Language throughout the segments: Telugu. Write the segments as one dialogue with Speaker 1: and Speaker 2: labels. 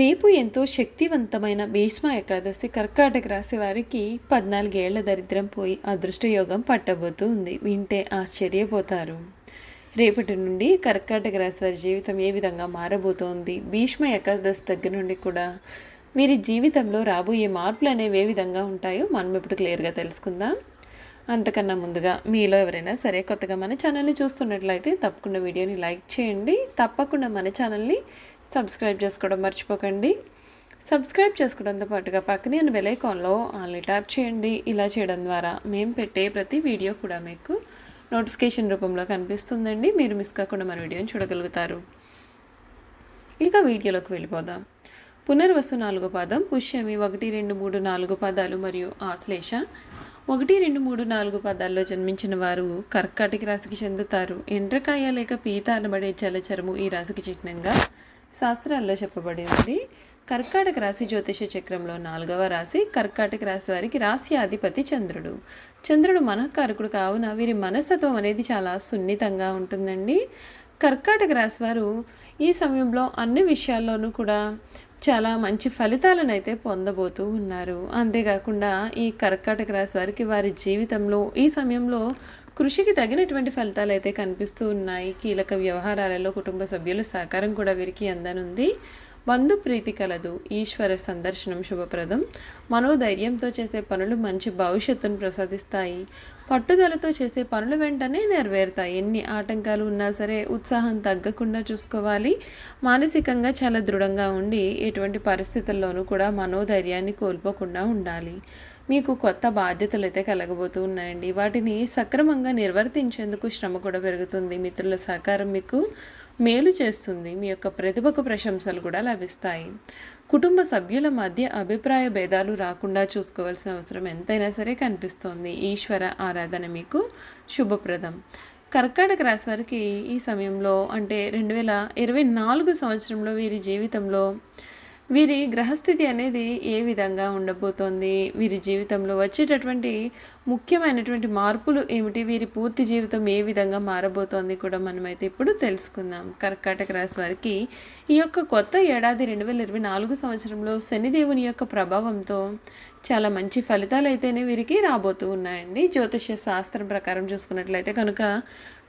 Speaker 1: రేపు ఎంతో శక్తివంతమైన భీష్మ ఏకాదశి కర్కాటక రాశి వారికి పద్నాలుగేళ్ళ దరిద్రం పోయి అదృష్టయోగం పట్టబోతూ ఉంది. వింటే ఆశ్చర్యపోతారు. రేపటి నుండి కర్కాటక రాశి వారి జీవితం ఏ విధంగా మారబోతోంది? భీష్మ ఏకాదశి దగ్గర నుండి కూడా వీరి జీవితంలో రాబోయే మార్పులు అనేవి ఏ విధంగా ఉంటాయో మనం ఇప్పుడు క్లియర్గా తెలుసుకుందాం. అంతకన్నా ముందుగా మీలో ఎవరైనా సరే కొత్తగా మన ఛానల్ని చూస్తున్నట్లయితే తప్పకుండా వీడియోని లైక్ చేయండి. తప్పకుండా మన ఛానల్ని సబ్స్క్రైబ్ చేసుకోవడం మర్చిపోకండి. సబ్స్క్రైబ్ చేసుకోవడంతో పాటుగా పక్కనే ఉన్న బెల్ ఆన్లీ ట్యాప్ చేయండి. ఇలా చేయడం ద్వారా మేము పెట్టే ప్రతి వీడియో కూడా మీకు నోటిఫికేషన్ రూపంలో కనిపిస్తుందండి. మీరు మిస్ కాకుండా మన వీడియోని చూడగలుగుతారు. ఇక వీడియోలోకి వెళ్ళిపోదాం. పునర్వసు నాలుగు పాదం పుష్యమి ఒకటి రెండు మూడు నాలుగు పదాలు మరియు ఆశ్లేష. ఒకటి రెండు మూడు నాలుగు పదాల్లో జన్మించిన వారు కర్కాటక రాశికి చెందుతారు. ఎండ్రకాయ లేక పీత అనబడే జలచరము ఈ రాశికి చిహ్నంగా శాస్త్రాల్లో చెప్పబడి ఉంది కర్కాటక రాశి జ్యోతిష చక్రంలో నాలుగవ రాశి కర్కాటక రాశి వారికి రాశి అధిపతి చంద్రుడు. చంద్రుడు మనఃకారకుడు కావున వీరి మనస్తత్వం అనేది చాలా సున్నితంగా ఉంటుందండి. కర్కాటక రాశి వారు ఈ సమయంలో అన్ని విషయాల్లోనూ కూడా చాలా మంచి ఫలితాలను అయితే పొందబోతూ ఉన్నారు. అంతేకాకుండా ఈ కర్కాటక రాశి వారికి వారి జీవితంలో ఈ సమయంలో కృషికి తగినటువంటి ఫలితాలు అయితే కనిపిస్తూ ఉన్నాయి. కీలక వ్యవహారాలలో కుటుంబ సభ్యుల సహకారం కూడా వీరికి అందనుంది. బంధు ప్రీతి కలదు. ఈశ్వర సందర్శనం శుభప్రదం. మనోధైర్యంతో చేసే పనులు మంచి భవిష్యత్తును ప్రసాదిస్తాయి. పట్టుదలతో చేసే పనులు వెంటనే నెరవేరుతాయి. ఎన్ని ఆటంకాలు ఉన్నా సరే ఉత్సాహం తగ్గకుండా చూసుకోవాలి. మానసికంగా చాలా దృఢంగా ఉండి ఎటువంటి పరిస్థితుల్లోనూ కూడా మనోధైర్యాన్ని కోల్పోకుండా ఉండాలి. మీకు కొత్త బాధ్యతలు అయితే కలగబోతూ ఉన్నాయండి. వాటిని సక్రమంగా నిర్వర్తించేందుకు శ్రమ కూడా పెరుగుతుంది. మిత్రుల సహకారం మీకు మేలు చేస్తుంది. మీ యొక్క ప్రతిభకు ప్రశంసలు కూడా లభిస్తాయి. కుటుంబ సభ్యుల మధ్య అభిప్రాయ భేదాలు రాకుండా చూసుకోవాల్సిన అవసరం ఎంతైనా సరే కనిపిస్తోంది. ఈశ్వర ఆరాధన మీకు శుభప్రదం. కర్కాటక రాశి వారికి ఈ సమయంలో అంటే రెండు వేల ఇరవై నాలుగు సంవత్సరంలో వీరి జీవితంలో వీరి గ్రహస్థితి అనేది ఏ విధంగా ఉండబోతోంది? వీరి జీవితంలో వచ్చేటటువంటి ముఖ్యమైనటువంటి మార్పులు ఏమిటి? వీరి పూర్తి జీవితం ఏ విధంగా మారబోతోంది కూడా మనమైతే ఇప్పుడు తెలుసుకుందాం. కర్కాటక రాశి వారికి ఈ యొక్క కొత్త ఏడాది రెండు వేల ఇరవై నాలుగు సంవత్సరంలో శనిదేవుని యొక్క ప్రభావంతో చాలా మంచి ఫలితాలు అయితేనే వీరికి రాబోతూ ఉన్నాయండి. జ్యోతిష్య శాస్త్రం ప్రకారం చూసుకున్నట్లయితే కనుక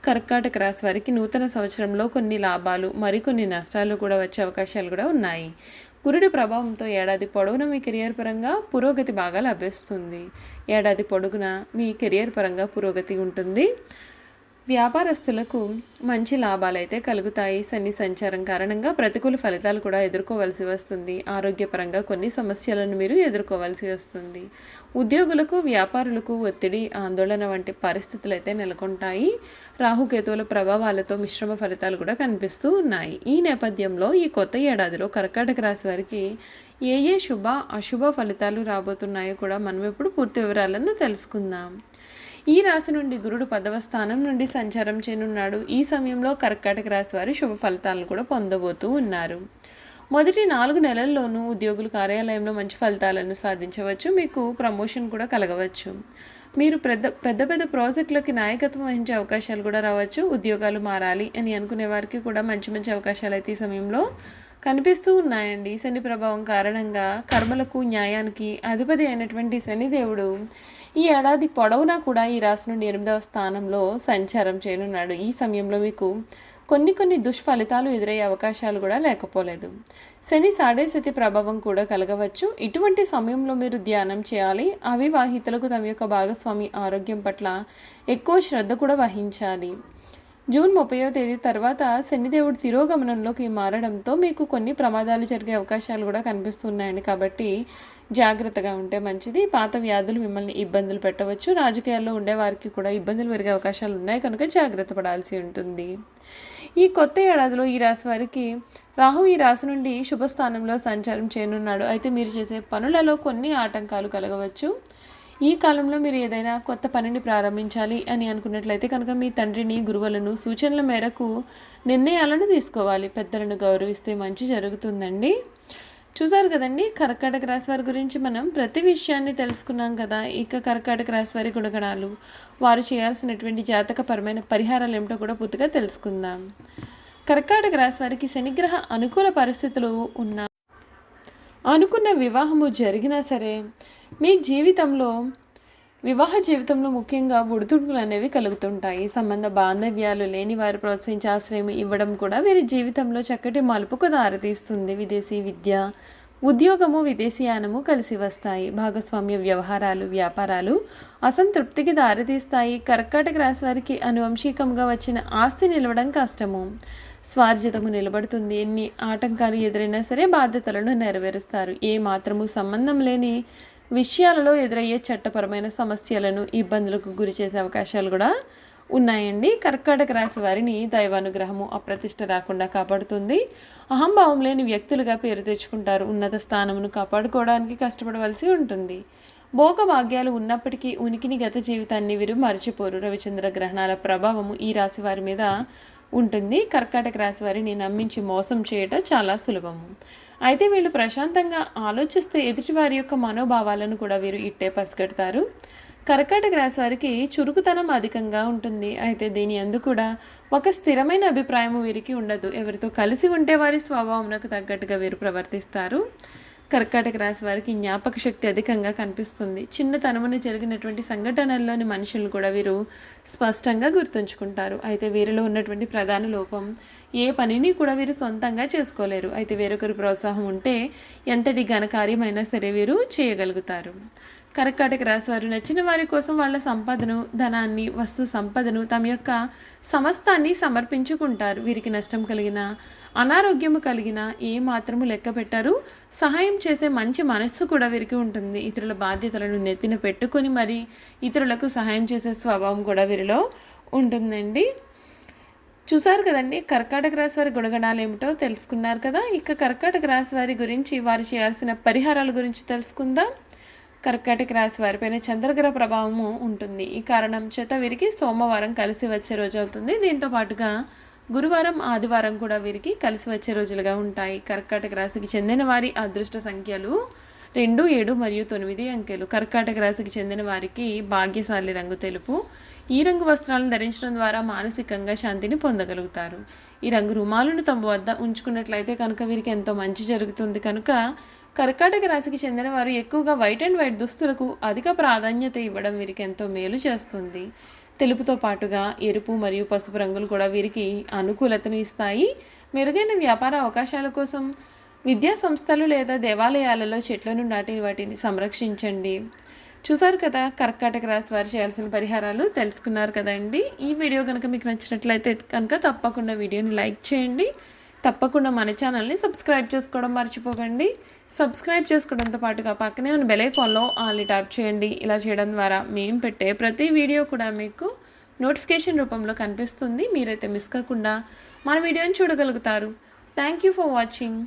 Speaker 1: కర్కాటక రాశి వారికి నూతన సంవత్సరంలో కొన్ని లాభాలు మరికొన్ని నష్టాలు కూడా వచ్చే అవకాశాలు కూడా ఉన్నాయి. గురుడి ప్రభావంతో ఏడాది పొడవునా మీ కెరియర్ పరంగా పురోగతి బాగా లభిస్తుంది. ఏడాది పొడుగున మీ కెరియర్ పరంగా పురోగతి ఉంటుంది. వ్యాపారస్తులకు మంచి లాభాలు అయితే కలుగుతాయి. శని సంచారం కారణంగా ప్రతికూల ఫలితాలు కూడా ఎదుర్కోవలసి వస్తుంది. ఆరోగ్యపరంగా కొన్ని సమస్యలను మీరు ఎదుర్కోవలసి వస్తుంది. ఉద్యోగులకు వ్యాపారులకు ఒత్తిడి ఆందోళన వంటి పరిస్థితులు అయితే నెలకొంటాయి. రాహుకేతువుల ప్రభావాలతో మిశ్రమ ఫలితాలు కూడా కనిపిస్తూ ఉన్నాయి. ఈ నేపథ్యంలో ఈ కొత్త ఏడాదిలో కర్కాటక రాశి వారికి ఏ ఏ శుభ అశుభ ఫలితాలు రాబోతున్నాయో కూడా మనం ఇప్పుడు పూర్తి వివరాలను తెలుసుకుందాం. ఈ రాశి నుండి గురుడు పదవ స్థానం నుండి సంచారం చేయనున్నాడు. ఈ సమయంలో కర్కాటక రాశి వారి శుభ ఫలితాలను కూడా పొందబోతూ ఉన్నారు. మొదటి నాలుగు నెలల్లోనూ ఉద్యోగులు కార్యాలయంలో మంచి ఫలితాలను సాధించవచ్చు. మీకు ప్రమోషన్ కూడా కలగవచ్చు. మీరు పెద్ద పెద్ద పెద్ద ప్రాజెక్టులకి నాయకత్వం వహించే అవకాశాలు కూడా రావచ్చు. ఉద్యోగాలు మారాలి అని అనుకునే వారికి కూడా మంచి మంచి అవకాశాలు అయితే ఈ సమయంలో కనిపిస్తూ ఉన్నాయండి. శని ప్రభావం కారణంగా కర్మలకు న్యాయానికి అధిపతి అయినటువంటి శనిదేవుడు ఈ ఏడాది పొడవునా కూడా ఈ రాశి నుండి ఎనిమిదవ స్థానంలో సంచారం చేయనున్నాడు. ఈ సమయంలో మీకు కొన్ని కొన్ని దుష్ఫలితాలు ఎదురయ్యే అవకాశాలు కూడా లేకపోలేదు. శని సాడేసతి ప్రభావం కూడా కలగవచ్చు. ఇటువంటి సమయంలో మీరు ధ్యానం చేయాలి. అవివాహితులకు తమ యొక్క భాగస్వామి ఆరోగ్యం పట్ల ఎక్కువ శ్రద్ధ కూడా వహించాలి. జూన్ ముప్పయో తేదీ తర్వాత శనిదేవుడు తిరోగమనంలోకి మారడంతో మీకు కొన్ని ప్రమాదాలు జరిగే అవకాశాలు కూడా కనిపిస్తున్నాయండి. కాబట్టి జాగ్రత్తగా ఉంటే మంచిది. పాత వ్యాధులు మిమ్మల్ని ఇబ్బందులు పెట్టవచ్చు. రాజకీయాల్లో ఉండే వారికి కూడా ఇబ్బందులు పెరిగే అవకాశాలు ఉన్నాయి. కనుక జాగ్రత్త పడాల్సి ఉంటుంది. ఈ కొత్త ఏడాదిలో ఈ రాశి వారికి రాహు ఈ రాశి నుండి శుభస్థానంలో సంచారం చేయనున్నాడు. అయితే మీరు చేసే పనులలో కొన్ని ఆటంకాలు కలగవచ్చు. ఈ కాలంలో మీరు ఏదైనా కొత్త పనిని ప్రారంభించాలి అని అనుకున్నట్లయితే కనుక మీ తండ్రిని గురువులను సూచనల మేరకు నిర్ణయాలను తీసుకోవాలి. పెద్దలను గౌరవిస్తే మంచి జరుగుతుందండి. చూసారు కదండి? కర్కాటక రాశి వారి గురించి మనం ప్రతి విషయాన్ని తెలుసుకున్నాం కదా. ఇక కర్కాటక రాశి వారి గుణగణాలు వారు చేయాల్సినటువంటి జాతకపరమైన పరిహారాలు ఏమిటో కూడా పూర్తిగా తెలుసుకుందాం. కర్కాటక రాశి వారికి శనిగ్రహ అనుకూల పరిస్థితులు ఉన్న అనుకున్న వివాహము జరిగినా సరే మీ జీవితంలో వివాహ జీవితంలో ముఖ్యంగా ఒడిదుడుకులు అనేవి కలుగుతుంటాయి. సంబంధ బాంధవ్యాలు లేని వారు ప్రోత్సహించే ఆశ్రయం ఇవ్వడం కూడా వీరి జీవితంలో చక్కటి మలుపుకు దారితీస్తుంది. విదేశీ విద్య ఉద్యోగము విదేశీయానము కలిసి వస్తాయి. భాగస్వామ్య వ్యవహారాలు వ్యాపారాలు అసంతృప్తికి దారితీస్తాయి. కర్కాటక రాశి వారికి అనువంశికంగా వచ్చిన ఆస్తి నిలవడం కష్టము. స్వార్జితము నిలబడుతుంది. ఎన్ని ఆటంకాలు ఎదురైనా సరే బాధ్యతలను నెరవేరుస్తారు. ఏ మాత్రము సంబంధం లేని విషయాలలో ఎదురయ్యే చట్టపరమైన సమస్యలను ఇబ్బందులకు గురి చేసే అవకాశాలు కూడా ఉన్నాయండి. కర్కాటక రాశి వారిని దైవానుగ్రహము అప్రతిష్ట రాకుండా కాపాడుతుంది. అహంభావం లేని వ్యక్తులుగా పేరు తెచ్చుకుంటారు. ఉన్నత స్థానమును కాపాడుకోవడానికి కష్టపడవలసి ఉంటుంది. భోగభాగ్యాలు ఉన్నప్పటికీ ఉనికిని గత జీవితాన్ని వీరు మర్చిపోరు. రవిచంద్ర గ్రహణాల ప్రభావము ఈ రాశి వారి మీద ఉంటుంది. కర్కాటక రాశి వారిని నమ్మించి మోసం చేయటం చాలా సులభము. అయితే వీళ్ళు ప్రశాంతంగా ఆలోచిస్తే ఎదుటివారి యొక్క మనోభావాలను కూడా వీరు ఇట్టే పసిగడతారు. కర్కాటక రాశి వారికి చురుకుతనం అధికంగా ఉంటుంది. అయితే దీని అందు కూడా ఒక స్థిరమైన అభిప్రాయం వీరికి ఉండదు. ఎవరితో కలిసి ఉంటే వారి స్వభావంకు తగ్గట్టుగా వీరు ప్రవర్తిస్తారు. కర్కాటక రాశి వారికి జ్ఞాపక శక్తి అధికంగా కనిపిస్తుంది. చిన్నతనమున జరిగినటువంటి సంఘటనల్లోని మనుషులను కూడా వీరు స్పష్టంగా గుర్తుంచుకుంటారు. అయితే వీరిలో ఉన్నటువంటి ప్రధాన లోపం ఏ పనిని కూడా వీరు సొంతంగా చేసుకోలేరు. అయితే వేరొకరి ప్రోత్సాహం ఉంటే ఎంతటి ఘనకార్యమైనా సరే వీరు చేయగలుగుతారు. కర్కాటక రాశి వారు నచ్చిన వారి కోసం వాళ్ళ సంపదను ధనాన్ని వస్తు సంపదను తమ యొక్క సమస్తాన్ని సమర్పించుకుంటారు. వీరికి నష్టం కలిగిన అనారోగ్యము కలిగిన ఏ మాత్రము లెక్క పెట్టారు. సహాయం చేసే మంచి మనస్సు కూడా వీరికి ఉంటుంది. ఇతరుల బాధ్యతలను నెత్తిన పెట్టుకొని మరి ఇతరులకు సహాయం చేసే స్వభావం కూడా వీరిలో ఉంటుందండి. చూసారు కదండి? కర్కాటక రాశి వారి గుణగణాలు ఏమిటో తెలుసుకున్నారు కదా? ఇక కర్కాటక రాశి వారి గురించి వారు చేయాల్సిన పరిహారాల గురించి తెలుసుకుందాం. కర్కాటక రాశి వారిపైన చంద్రగ్రహ ప్రభావము ఉంటుంది. ఈ కారణం చేత వీరికి సోమవారం కలిసి వచ్చే రోజు అవుతుంది. దీంతో పాటుగా గురువారం ఆదివారం కూడా వీరికి కలిసి వచ్చే రోజులుగా ఉంటాయి. కర్కాటక రాశికి చెందిన వారి అదృష్ట సంఖ్యలు రెండు ఏడు మరియు తొమ్మిది అంకెలు. కర్కాటక రాశికి చెందిన వారికి భాగ్యశాలి రంగు తెలుపు. ఈ రంగు వస్త్రాలను ధరించడం ద్వారా మానసికంగా శాంతిని పొందగలుగుతారు. ఈ రంగు రుమాలను తమ వద్ద ఉంచుకున్నట్లయితే కనుక వీరికి ఎంతో మంచి జరుగుతుంది. కనుక కర్కాటక రాశికి చెందిన వారు ఎక్కువగా వైట్ అండ్ వైట్ దుస్తులకు అధిక ప్రాధాన్యత ఇవ్వడం వీరికి ఎంతో మేలు చేస్తుంది. తెలుపుతో పాటుగా ఎరుపు మరియు పసుపు రంగులు కూడా వీరికి అనుకూలతను ఇస్తాయి. మెరుగైన వ్యాపార అవకాశాల కోసం విద్యా సంస్థలు లేదా దేవాలయాలలో చెట్లను నాటి వాటిని సంరక్షించండి. చూసారు కదా కర్కాటక రాశి వారు చేయాల్సిన పరిహారాలు తెలుసుకున్నారు కదండి. ఈ వీడియో కనుక మీకు నచ్చినట్లయితే కనుక తప్పకుండా వీడియోని లైక్ చేయండి. తప్పకుండా మన ఛానల్ని సబ్స్క్రైబ్ చేసుకోవడం మర్చిపోకండి. సబ్స్క్రైబ్ చేసుకోవడంతో పాటుగా పక్కనే ఉన్న బెలైకాన్లో ఆల్ని ట్యాప్ చేయండి. ఇలా చేయడం ద్వారా మేము పెట్టే ప్రతి వీడియో కూడా మీకు నోటిఫికేషన్ రూపంలో కనిపిస్తుంది. మీరైతే మిస్ కాకుండా మన వీడియోని చూడగలుగుతారు. Thank you for watching